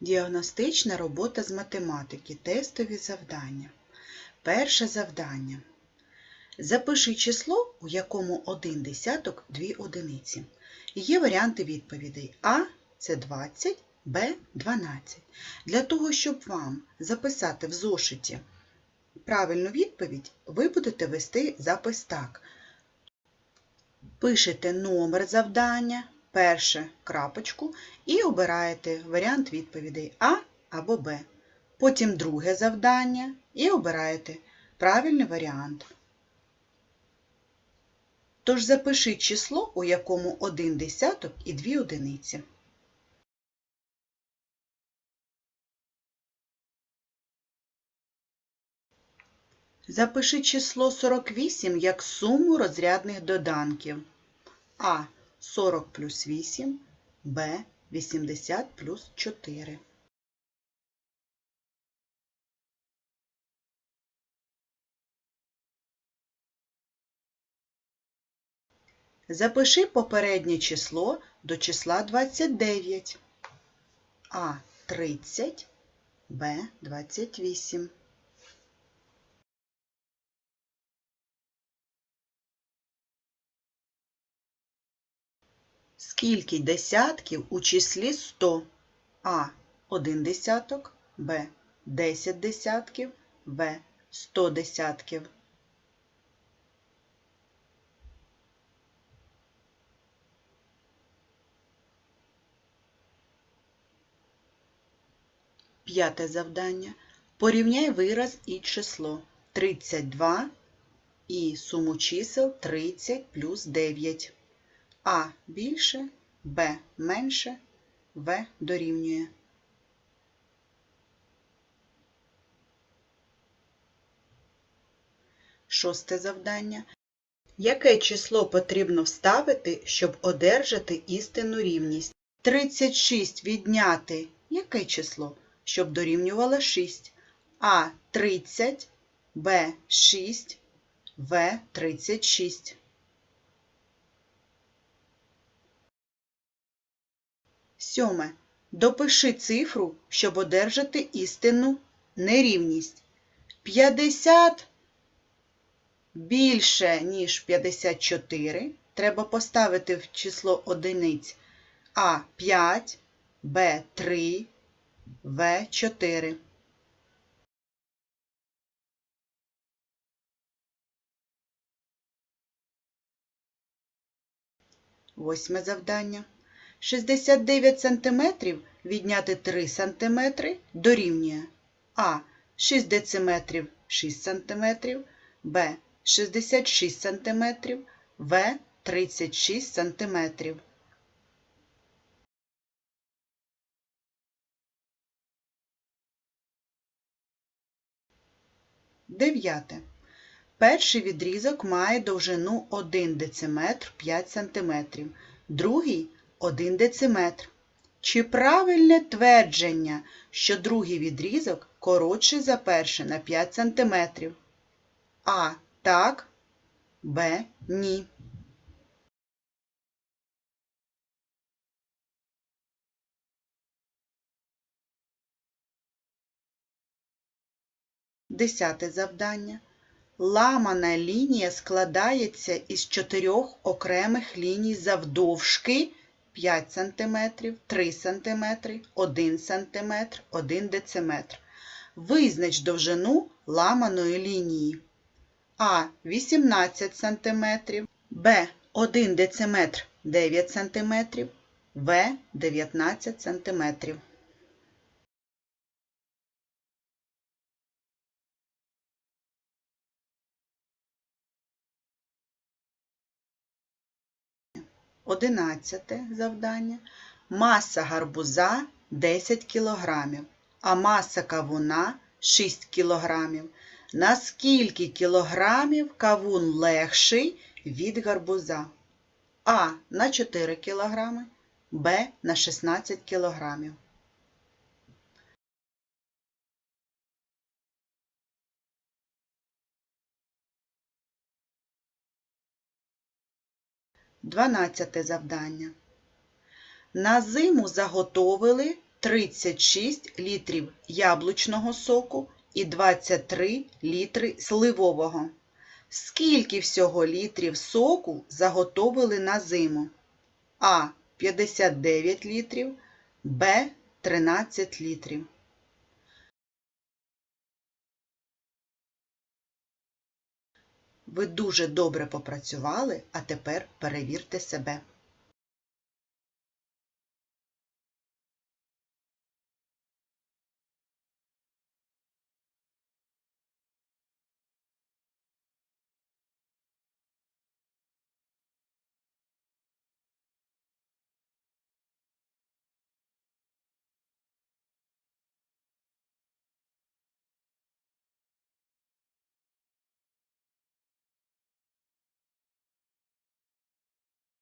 Діагностична робота з математики. Тестові завдання. Перше завдання. Запиши число, у якому один десяток дві одиниці. Є варіанти відповідей. А це 20, Б 12. Для того, щоб вам записати в зошиті правильну відповідь, ви будете вести запис так. Пишете номер завдання, перше крапочку і обираєте варіант відповідей А або Б. Потім друге завдання і обираєте правильний варіант. Тож запишіть число, у якому один десяток і дві одиниці. Запиши число 48 як суму розрядних доданків. А 40 плюс 8, Б 80 плюс 4. Запиши попереднє число до числа 29. А 30, Б 28. Скільки десятків у числі 100? А 1 десяток, Б 10 десятків, В 100 десятків. П'яте завдання. Порівняй вираз і число 32 і суму чисел 30 плюс 9. А більше, Б менше, В дорівнює. Шосте завдання. Яке число потрібно вставити, щоб одержати істинну рівність? 36 відняти яке число, щоб дорівнювало 6? А 30, Б 6, В 36. Сьоме. Допиши цифру, щоб одержати істинну нерівність. 50 більше, ніж 54. Треба поставити в число одиниць А 5, Б 3, В 4. Восьме завдання. 69 см відняти 3 см дорівнює А 6 дециметрів 6 см, Б 66 см, В 36 см. Дев'яте. Перший відрізок має довжину 1 дециметр 5 см, другий 1 дециметр. Чи правильне твердження, що другий відрізок коротший за перший на 5 см? А. Так. Б. Ні. Десяте завдання. Ламана лінія складається із чотирьох окремих ліній завдовжки 5 см, 3 см, 1 см, 1 дециметр. Визнач довжину ламаної лінії. А 18 см, Б 1 дециметр 9 см, В 19 см. Одинадцяте завдання. Маса гарбуза 10 кг, а маса кавуна 6 кг. На скільки кілограмів кавун легший від гарбуза? А на 4 кг, Б на 16 кг. Дванадцяте завдання. На зиму заготовили 36 літрів яблучного соку і 23 літри сливового. Скільки всього літрів соку заготовили на зиму? А. 59 літрів, Б. 13 літрів. Ви дуже добре попрацювали, а тепер перевірте себе.